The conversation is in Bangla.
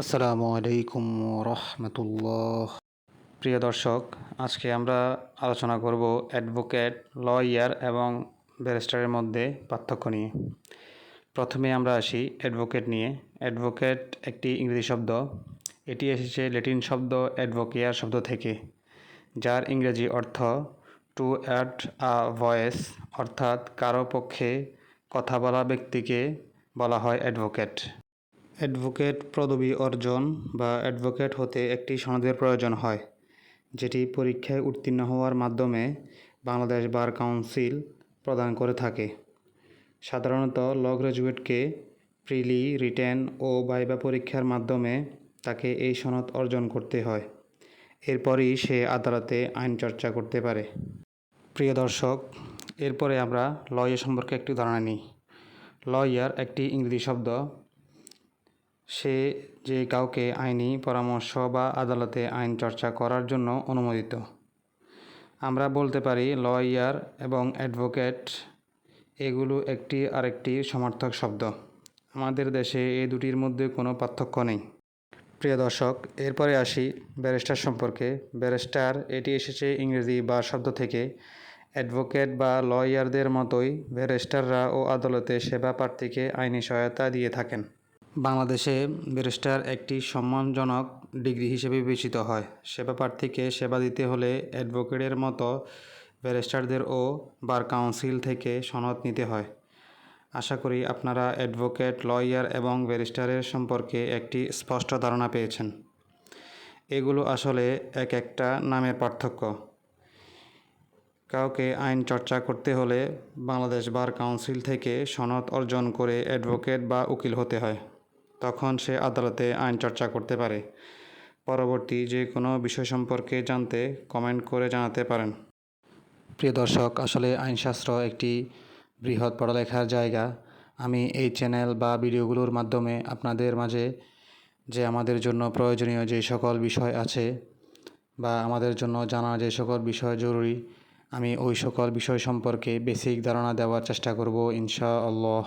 আসসালামু আলাইকুম রহমতুল্লাহ প্রিয় দর্শক, আজকে আমরা আলোচনা করব অ্যাডভোকেট, লয়ার এবং ব্যারিস্টারের মধ্যে পার্থক্য নিয়ে। প্রথমে আমরা আসি অ্যাডভোকেট নিয়ে। অ্যাডভোকেট একটি ইংরেজি শব্দ। এটি এসেছে ল্যাটিন শব্দ অ্যাডভোকেয়ার শব্দ থেকে, যার ইংরেজি অর্থ টু অ্যাড আ ভয়েস অর্থাৎ কারও পক্ষে কথা বলা ব্যক্তিকে বলা হয় অ্যাডভোকেট। অ্যাডভোকেট পদবি অর্জন বা অ্যাডভোকেট হতে একটি সনদের প্রয়োজন হয়, যেটি পরীক্ষায় উত্তীর্ণ হওয়ার মাধ্যমে বাংলাদেশ বার কাউন্সিল প্রদান করে থাকে। সাধারণত ল গ্রাজুয়েটকে প্রিলি, রিটেন ও ভাইবা পরীক্ষার মাধ্যমে তাকে এই সনদ অর্জন করতে হয়। এরপরই সে আদালতে আইন চর্চা করতে পারে। প্রিয় দর্শক, এরপরে আমরা লয়ার সম্পর্কে একটি ধারণা নিই। লয়ার একটি ইংরেজি শব্দ সে যে কাউকে আইনি পরামর্শ বা আদালতে আইন চর্চা করার জন্য অনুমোদিত। আমরা বলতে পারি, লয়ার এবং অ্যাডভোকেট এগুলো একটি আরেকটি সমার্থক শব্দ। আমাদের দেশে এই দুটির মধ্যে কোনো পার্থক্য নেই। প্রিয় দর্শক, এরপরে আসি ব্যারিস্টার সম্পর্কে। ব্যারিস্টার, এটি এসেছে ইংরেজি বা শব্দ থেকে। অ্যাডভোকেট বা লয়ারদের মতোই ব্যারিস্টাররা ও আদালতে সেবা প্রার্থীকে আইনি সহায়তা দিয়ে থাকেন। বাংলাদেশে ব্যারিস্টার একটি সম্মানজনক ডিগ্রি হিসেবে বিবেচিত হয়। সেবা প্রার্থীকে সেবা দিতে হলে অ্যাডভোকেটের মতো ব্যারিস্টারদেরও বার কাউন্সিল থেকে সনদ নিতে হয়। আশা করি আপনারা অ্যাডভোকেট, লয়ার এবং ব্যারিস্টারের সম্পর্কে একটি স্পষ্ট ধারণা পেয়েছেন। এগুলো আসলে এক একটা নামের পার্থক্য। কাউকে আইন চর্চা করতে হলে বাংলাদেশ বার কাউন্সিল থেকে সনদ অর্জন করে অ্যাডভোকেট বা উকিল হতে হয়। তখন সে আদালতে আইন চর্চা করতে পারে। পরবর্তী যে কোনো বিষয় সম্পর্কে জানতে কমেন্ট করে জানাতে পারেন। প্রিয় দর্শক, আসলে আইনশাস্ত্র একটি বৃহৎ পড়ালেখার জায়গা। আমি এই চ্যানেল বা ভিডিওগুলোর মাধ্যমে আপনাদের মাঝে যে আমাদের জন্য প্রয়োজনীয় যে সকল বিষয় আছে বা আমাদের জন্য জানা যে সকল বিষয় জরুরি, আমি ওই সকল বিষয় সম্পর্কে বেসিক ধারণা দেওয়ার চেষ্টা করব ইনশা আল্লাহ